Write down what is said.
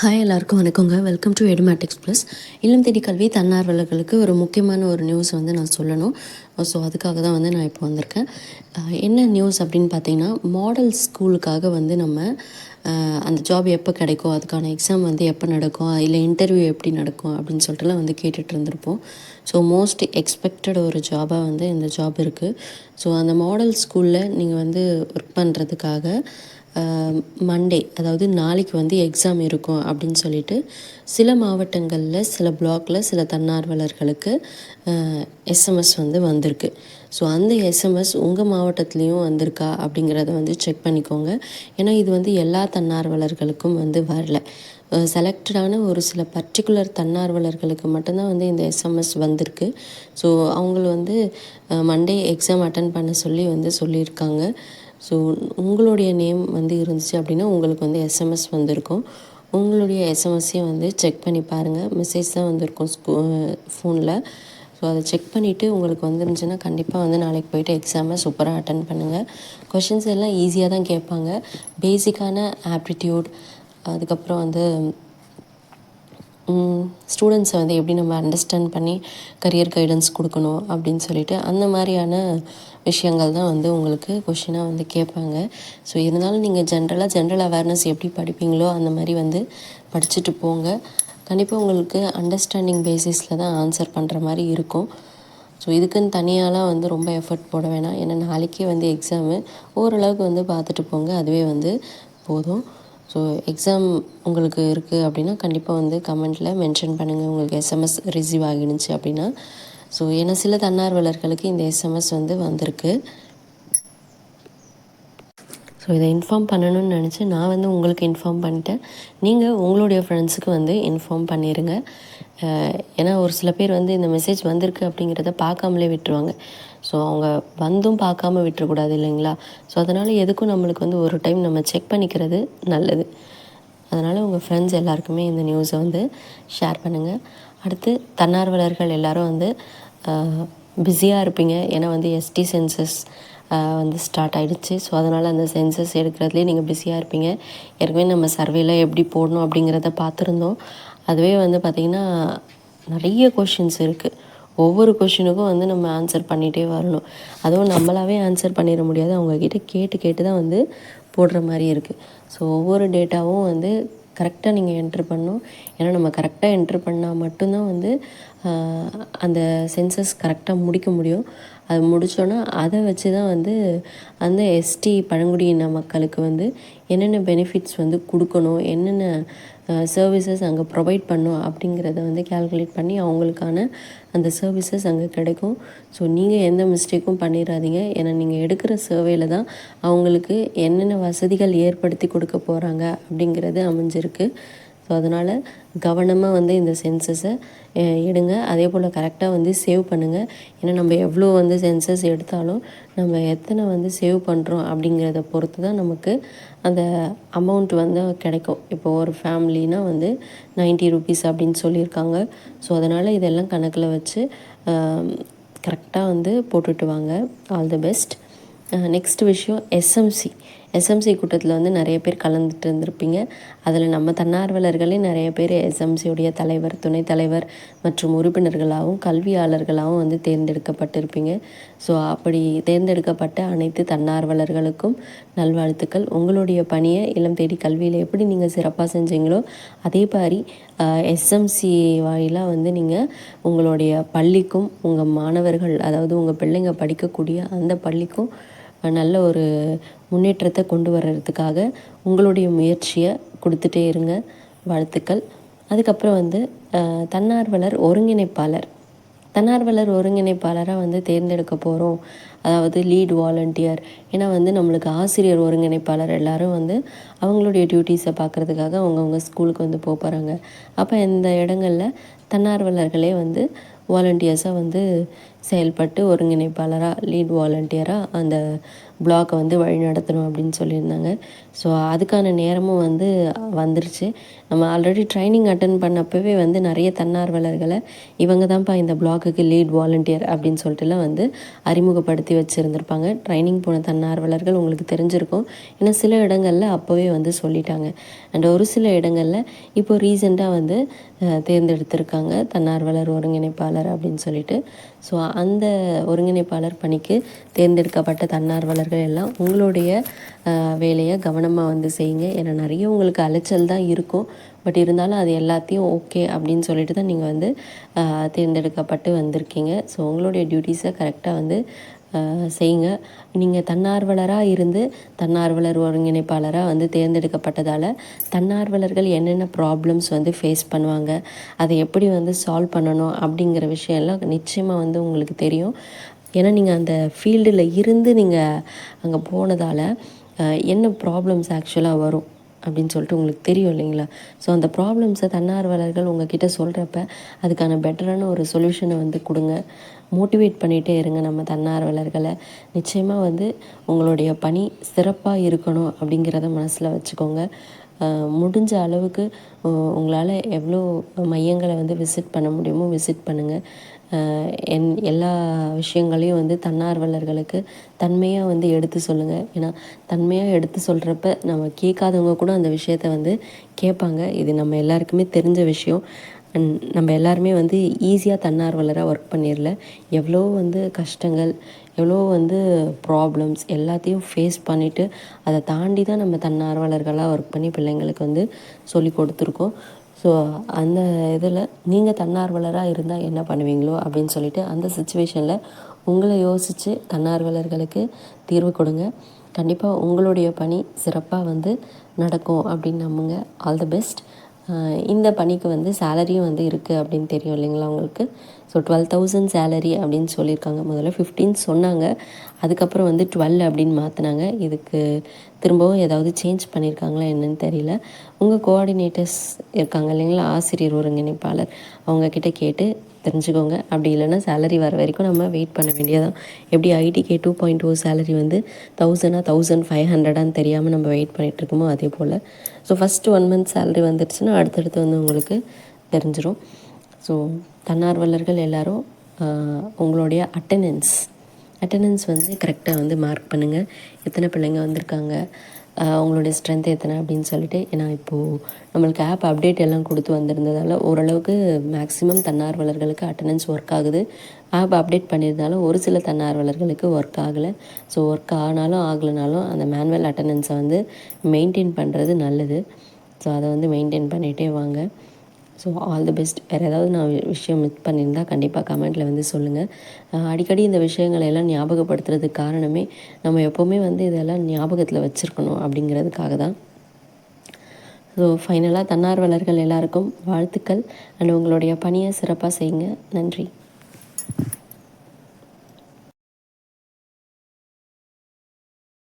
Hi எல்லாருக்கும் வணக்கங்க. Welcome to Edumatics plus இல்லம் தேடி கல்வி தன்னார்வலர்களுக்கு ஒரு முக்கியமான ஒரு நியூஸ் வந்து நான் சொல்லணும். ஸோ அதுக்காக தான் வந்து நான் இப்போ வந்திருக்கேன். என்ன நியூஸ் அப்படின்னு பார்த்தீங்கன்னா மாடல் ஸ்கூலுக்காக வந்து நம்ம அந்த ஜாப் எப்போ கிடைக்கும் அதுக்கான எக்ஸாம் வந்து எப்போ நடக்கும் இல்லை இன்டர்வியூ எப்படி நடக்கும் அப்படின்னு சொல்லிட்டுலாம் வந்து கேட்டுட்டு இருந்திருப்போம். ஸோ மோஸ்ட் எக்ஸ்பெக்டட் ஒரு ஜாபாக வந்து இந்த ஜாப் இருக்குது ஸோ அந்த மாடல் ஸ்கூலில் நீங்கள் வந்து ஒர்க் பண்ணுறதுக்காக மண்டே அதாவது நாளைக்கு வந்து எக்ஸாம் இருக்கும் அப்படின்னு சொல்லிட்டு சில மாவட்டங்களில் சில பிளாக்ல சில தன்னார்வலர்களுக்கு எஸ்எம்எஸ் வந்து வந்திருக்கு. ஸோ அந்த எஸ்எம்எஸ் உங்கள் மாவட்டத்துலேயும் வந்திருக்கா அப்படிங்கிறத வந்து செக் பண்ணிக்கோங்க. ஏன்னா இது வந்து எல்லா தன்னார்வலர்களுக்கும் வந்து வரல. செலக்டடான ஒரு சில பர்டிகுலர் தன்னார்வலர்களுக்கு மட்டும்தான் வந்து இந்த எஸ்எம்எஸ் வந்திருக்கு. ஸோ அவங்கள வந்து மண்டே எக்ஸாம் அட்டன் பண்ண சொல்லி வந்து சொல்லியிருக்காங்க. ஸோ உங்களுடைய நேம் வந்து இருந்துச்சு அப்படின்னா உங்களுக்கு வந்து எஸ்எம்எஸ் வந்திருக்கும். உங்களுடைய எஸ்எம்எஸ்ஸையும் வந்து செக் பண்ணி பாருங்கள் மெசேஜ் தான் வந்திருக்கும் ஸ்கூ ஃபோனில் ஸோ அதை செக் பண்ணிவிட்டு உங்களுக்கு வந்துருந்துச்சுன்னா கண்டிப்பாக வந்து நாளைக்கு போயிட்டு எக்ஸாமை சூப்பராக அட்டன் பண்ணுங்கள் கொஷின்ஸ் எல்லாம் ஈஸியாக தான் கேட்பாங்க. பேசிக்கான ஆப்டிடியூட் அதுக்கப்புறம் வந்து ஸ்டூடெண்ட்ஸை வந்து எப்படி நம்ம அண்டர்ஸ்டாண்ட் பண்ணி கரியர் கைடன்ஸ் கொடுக்கணும் அப்படின்னு சொல்லிட்டு அந்த மாதிரியான விஷயங்கள் தான் வந்து உங்களுக்கு கொஷினாக வந்து கேட்பாங்க. ஸோ இருந்தாலும் நீங்கள் ஜென்ரலாக ஜென்ரல் அவேர்னஸ் எப்படி படிப்பீங்களோ அந்த மாதிரி வந்து படிச்சுட்டு போங்க. கண்டிப்பாக உங்களுக்கு அண்டர்ஸ்டாண்டிங் பேசிஸில் தான் ஆன்சர் பண்ணுற மாதிரி இருக்கும். ஸோ இதுக்குன்னு தனியாலாம் வந்து ரொம்ப எஃபர்ட் போட வேணாம். ஏன்னா நாளைக்கே வந்து எக்ஸாமு ஓரளவுக்கு வந்து பார்த்துட்டு போங்க. அதுவே வந்து போதும். ஸோ எக்ஸாம் உங்களுக்கு இருக்குது அப்படின்னா கண்டிப்பாக வந்து கமெண்ட்டில் மென்ஷன் பண்ணுங்கள் உங்களுக்கு எஸ்எம்எஸ் ரிசீவ் ஆகிடுச்சு அப்படின்னா. ஸோ ஏன்னா சில தன்னார்வலர்களுக்கு இந்த எஸ்எம்எஸ் வந்து வந்திருக்கு. ஸோ இதை இன்ஃபார்ம் பண்ணணும்னு நினச்சி நான் வந்து உங்களுக்கு இன்ஃபார்ம் பண்ணிட்டேன். நீங்கள் உங்களுடைய ஃப்ரெண்ட்ஸுக்கு வந்து இன்ஃபார்ம் பண்ணிடுங்க ஏன்னா ஒரு சில பேர் வந்து இந்த மெசேஜ் வந்திருக்கு அப்படிங்கிறத பார்க்காமலே விட்டுருவாங்க. ஸோ அவங்க வந்தும் பார்க்காம விட்டுறக்கூடாது இல்லைங்களா? ஸோ அதனால் எதுக்கும் நம்மளுக்கு வந்து ஒரு டைம் நம்ம செக் பண்ணிக்கிறது நல்லது. அதனால் உங்கள் ஃப்ரெண்ட்ஸ் எல்லாருக்குமே இந்த நியூஸை வந்து ஷேர் பண்ணுங்கள் அடுத்து தன்னார்வலர்கள் எல்லோரும் வந்து பிஸியாக இருப்பீங்க. ஏன்னா வந்து எஸ்டி சென்சஸ் வந்து ஸ்டார்ட் ஆகிடுச்சு ஸோ அதனால் அந்த சென்சஸ் எடுக்கிறதுலேயே நீங்கள் பிஸியாக இருப்பீங்க. ஏற்கனவே நம்ம சர்வேல எப்படி போடணும் அப்படிங்கிறத பார்த்துருந்தோம். அதுவே வந்து பார்த்திங்கன்னா நிறைய கொஷின்ஸ் இருக்குது ஒவ்வொரு கொஷினுக்கும் வந்து நம்ம ஆன்சர் பண்ணிகிட்டே வரணும். அதுவும் நம்மளாவே ஆன்சர் பண்ணிட முடியாது. அவங்கக்கிட்ட கேட்டு கேட்டு தான் வந்து போடுற மாதிரி இருக்குது ஸோ ஒவ்வொரு டேட்டாவும் வந்து கரெக்டாக நீங்கள் என்ட்ரு பண்ணணும். ஏன்னா நம்ம கரெக்டாக என்ட்ரு பண்ணால் மட்டும்தான் வந்து அந்த சென்சஸ் கரெக்டாக முடிக்க முடியும். அது முடித்தோன்னா அதை வச்சு தான் வந்து அந்த எஸ்டி பழங்குடியின மக்களுக்கு வந்து என்னென்ன பெனிஃபிட்ஸ் வந்து கொடுக்கணும் என்னென்ன சர்வீசஸ் அங்கே ப்ரொவைட் பண்ணும் அப்படிங்கிறத வந்து கால்குலேட் பண்ணி அவங்களுக்கான அந்த சர்வீசஸ் அங்கே கிடைக்கும். ஸோ நீங்கள் எந்த மிஸ்டேக்கும் பண்ணிடாதீங்க ஏன்னா நீங்கள் எடுக்கிற சர்வேல தான் அவங்களுக்கு என்னென்ன வசதிகள் ஏற்படுத்தி கொடுக்க போகிறாங்க அப்படிங்கிறது அமைஞ்சிருக்கு. ஸோ அதனால் கவனமாக வந்து இந்த சென்சஸை எடுங்க. அதே போல் கரெக்டாக வந்து சேவ் பண்ணுங்கள் ஏன்னா நம்ம எவ்வளோ வந்து சென்சஸ் எடுத்தாலும் நம்ம எத்தனை வந்து சேவ் பண்ணுறோம் அப்படிங்கிறத பொறுத்து தான் நமக்கு அந்த அமௌண்ட் வந்து கிடைக்கும். இப்போ ஒரு ஃபேமிலினா வந்து 90 ருபீஸ் அப்படின்னு சொல்லியிருக்காங்க. ஸோ அதனால் இதெல்லாம் கணக்கில் வச்சு கரெக்டாக வந்து போட்டுட்டு வாங்க. ஆல் தி பெஸ்ட் நெக்ஸ்ட் விஷயம் எஸ்எம்சி எஸ்எம்சி கூட்டத்தில் வந்து நிறைய பேர் கலந்துட்டு இருந்திருப்பீங்க. அதில் நம்ம தன்னார்வலர்களே நிறைய பேர் எஸ்எம்சியுடைய தலைவர் துணைத் தலைவர் மற்றும் உறுப்பினர்களாகவும் கல்வியாளர்களாகவும் வந்து தேர்ந்தெடுக்கப்பட்டிருப்பீங்க. ஸோ அப்படி தேர்ந்தெடுக்கப்பட்ட அனைத்து தன்னார்வலர்களுக்கும் நல்வாழ்த்துக்கள். உங்களுடைய பணியை இளம் தேடி கல்வியில் எப்படி நீங்கள் சிறப்பாக செஞ்சீங்களோ அதே மாதிரி எஸ்எம்சி வாயிலாக வந்து நீங்கள் உங்களுடைய பள்ளிக்கும் உங்கள் மாணவர்கள் அதாவது உங்கள் பிள்ளைங்க படிக்கக்கூடிய அந்த பள்ளிக்கும் நல்ல ஒரு முன்னேற்றத்தை கொண்டு வர்றதுக்காக உங்களுடைய முயற்சியை கொடுத்துட்டே இருங்க. வாழ்த்துக்கள். அதுக்கப்புறம் வந்து தன்னார்வலர் ஒருங்கிணைப்பாளர். தன்னார்வலர் ஒருங்கிணைப்பாளராக வந்து தேர்ந்தெடுக்க போகிறோம் அதாவது லீட் வாலண்டியர் ஏன்னா வந்து நம்மளுக்கு ஆசிரியர் ஒருங்கிணைப்பாளர் எல்லாரும் வந்து அவங்களுடைய டியூட்டிஸை பார்க்குறதுக்காக அவங்கவுங்க ஸ்கூலுக்கு வந்து போக போகிறாங்க அப்போ இந்த இடங்களில் தன்னார்வலர்களே வந்து வாலண்டியர்ஸாக வந்து செயல்பட்டு ஒருங்கிணைப்பாளராக லீட் வாலண்டியராக அந்த பிளாக்கை வந்து வழி நடத்தணும் அப்படின்னு சொல்லியிருந்தாங்க. ஸோ அதுக்கான நேரமும் வந்து வந்துருச்சு. நம்ம ஆல்ரெடி ட்ரைனிங் அட்டன் பண்ணப்பவே வந்து நிறைய தன்னார்வலர்களை இவங்க தான்ப்பா இந்த பிளாக்குக்கு லீட் வாலண்டியர் அப்படின்னு சொல்லிட்டுலாம் வந்து அறிமுகப்படுத்தி வச்சுருந்துருப்பாங்க. ட்ரைனிங் போன தன்னார்வலர்கள் உங்களுக்கு தெரிஞ்சிருக்கும். ஏன்னா சில இடங்களில் அப்போவே வந்து சொல்லிட்டாங்க. அண்ட் ஒரு சில இடங்களில் இப்போ ரீசெண்டாக வந்து தேர்ந்தெடுத்திருக்காங்க தன்னார்வலர் ஒருங்கிணைப்பாளர் அப்படின்னு சொல்லிட்டு. ஸோ அந்த ஒருங்கிணைப்பாளர் பணிக்கு தேர்ந்தெடுக்கப்பட்ட தன்னார்வலர்கள் எல்லாம் உங்களுடைய வேலையை கவனமாக வந்து செய்யுங்க. ஏன்னா நிறைய உங்களுக்கு அலைச்சல் தான் இருக்கும். பட் இருந்தாலும் அது எல்லாத்தையும் ஓகே அப்படின்னு சொல்லிட்டு தான் நீங்கள் வந்து தேர்ந்தெடுக்கப்பட்டு வந்திருக்கீங்க. ஸோ உங்களுடைய டியூட்டிஸை கரெக்டாக வந்து செய்யுங்க. நீங்கள் தன்னார்வலராக இருந்து தன்னார்வலர் ஒருங்கிணைப்பாளராக வந்து தேர்ந்தெடுக்கப்பட்டதால் தன்னார்வலர்கள் என்னென்ன ப்ராப்ளம்ஸ் வந்து ஃபேஸ் பண்ணுவாங்க அதை எப்படி வந்து சால்வ் பண்ணணும் அப்படிங்கிற விஷயம்லாம் நிச்சயமாக வந்து உங்களுக்கு தெரியும். ஏன்னா நீங்கள் அந்த ஃபீல்டில் இருந்து நீங்கள் அங்கே போனதால் என்ன ப்ராப்ளம்ஸ் ஆக்சுவலாக வரும்? அப்படின்னு சொல்லிட்டு உங்களுக்கு தெரியும் இல்லைங்களா? ஸோ அந்த ப்ராப்ளம்ஸை தன்னார்வலர்கள் உங்ககிட்ட சொல்கிறப்ப அதுக்கான பெட்டரான ஒரு சொல்யூஷனை வந்து கொடுங்க. மோட்டிவேட் பண்ணிகிட்டே இருங்க நம்ம தன்னார்வலர்களை. நிச்சயமாக வந்து உங்களுடைய பணி சிறப்பாக இருக்கணும் அப்படிங்கிறத மனசில் வச்சுக்கோங்க. முடிஞ்ச அளவுக்கு உங்களால் எவ்வளோ மையங்களை வந்து விசிட் பண்ண முடியுமோ விசிட் பண்ணுங்கள் என் எல்லா விஷயங்களையும் வந்து தன்னார்வலர்களுக்கு தன்மையாக வந்து எடுத்து சொல்லுங்கள் ஏன்னா தன்மையாக எடுத்து சொல்கிறப்ப நம்ம கேட்காதவங்க கூட அந்த விஷயத்த வந்து கேட்பாங்க. இது நம்ம எல்லாருக்குமே தெரிஞ்ச விஷயம். அண்ட் நம்ம எல்லாருமே வந்து ஈஸியாக தன்னார்வலராக ஒர்க் பண்ணிடல. எவ்வளோ வந்து கஷ்டங்கள் எவ்வளோ வந்து ப்ராப்ளம்ஸ் எல்லாத்தையும் ஃபேஸ் பண்ணிவிட்டு அதை தாண்டி தான் நம்ம தன்னார்வலர்களாக ஒர்க் பண்ணி பிள்ளைங்களுக்கு வந்து சொல்லி கொடுத்துருக்கோம். ஸோ அந்த இதில் நீங்கள் தன்னார்வலராக இருந்தால் என்ன பண்ணுவீங்களோ அப்படின்னு சொல்லிட்டு அந்த சுச்சுவேஷனில் உங்களை யோசித்து தன்னார்வலர்களுக்கு தீர்வு கொடுங்க. கண்டிப்பாக உங்களுடைய பணி சிறப்பாக வந்து நடக்கும் அப்படின்னு நம்புங்க. ஆல் த பெஸ்ட் இந்த பணிக்கு வந்து சேலரியும் வந்து இருக்குது அப்படின்னு தெரியும் இல்லைங்களா உங்களுக்கு? ஸோ டுவெல் தௌசண்ட் சேலரி அப்படின்னு சொல்லியிருக்காங்க. முதல்ல ஃபிஃப்டீன் சொன்னாங்க. அதுக்கப்புறம் வந்து டுவெல் அப்படின்னு மாற்றினாங்க இதுக்கு திரும்பவும் ஏதாவது சேஞ்ச் பண்ணியிருக்காங்களா என்னன்னு தெரியல. உங்கள் கோஆர்டினேட்டர்ஸ் இருக்காங்க இல்லைங்களா? ஆசிரியர் ஒருங்கிணைப்பாளர். அவங்கக்கிட்ட கேட்டு தெரிஞ்சுக்கோங்க. அப்படி இல்லைன்னா சேலரி வர வரைக்கும் நம்ம வெயிட் பண்ண வேண்டியதான் எப்படி IDK two point o salary வந்து தௌசண்டாக தௌசண்ட் ஃபைவ் ஹண்ட்ரடான்னு தெரியாமல் நம்ம வெயிட் பண்ணிகிட்ருக்கோமோ அதே போல். So first one month salary வந்துடுச்சுன்னா அடுத்தடுத்து வந்து உங்களுக்கு தெரிஞ்சிடும் ஸோ தன்னார்வலர்கள் எல்லோரும் உங்களுடைய அட்டண்டன்ஸ் அட்டண்டன்ஸ் வந்து கரெக்டாக வந்து மார்க் பண்ணுங்கள் எத்தனை பிள்ளைங்க வந்திருக்காங்க அவங்களுடைய ஸ்ட்ரென்த் எத்தனை அப்படின்னு சொல்லிட்டு ஏன்னா இப்போது நம்மளுக்கு ஆப் அப்டேட் எல்லாம் கொடுத்து வந்திருந்ததால் ஓரளவுக்கு மேக்ஸிமம் தன்னார்வலர்களுக்கு அட்டண்டன்ஸ் ஒர்க் ஆகுது. ஆப் அப்டேட் பண்ணியிருந்தாலும் ஒரு சில தன்னார்வலர்களுக்கு ஒர்க் ஆகலை. ஸோ ஒர்க் ஆனாலும் ஆகலைனாலும் அந்த மேனுவல் அட்டண்டன்ஸை வந்து மெயின்டைன் பண்ணுறது நல்லது. ஸோ அதை வந்து மெயின்டைன் பண்ணிகிட்டே வாங்க. ஸோ ஆல் தி பெஸ்ட் வேறு ஏதாவது நான் விஷயம் மிஸ் பண்ணியிருந்தால் கண்டிப்பாக கமெண்ட்டில் வந்து சொல்லுங்கள் அடிக்கடி இந்த விஷயங்களை எல்லாம் ஞாபகப்படுத்துறதுக்கு காரணமே நம்ம எப்போவுமே வந்து இதெல்லாம் ஞாபகத்தில் வச்சுருக்கணும் அப்படிங்கிறதுக்காக தான். ஸோ ஃபைனலாக தன்னார்வலர்கள் எல்லாருக்கும் வாழ்த்துக்கள். அண்ட் உங்களுடைய பணியை சிறப்பாக செய்யுங்க. நன்றி.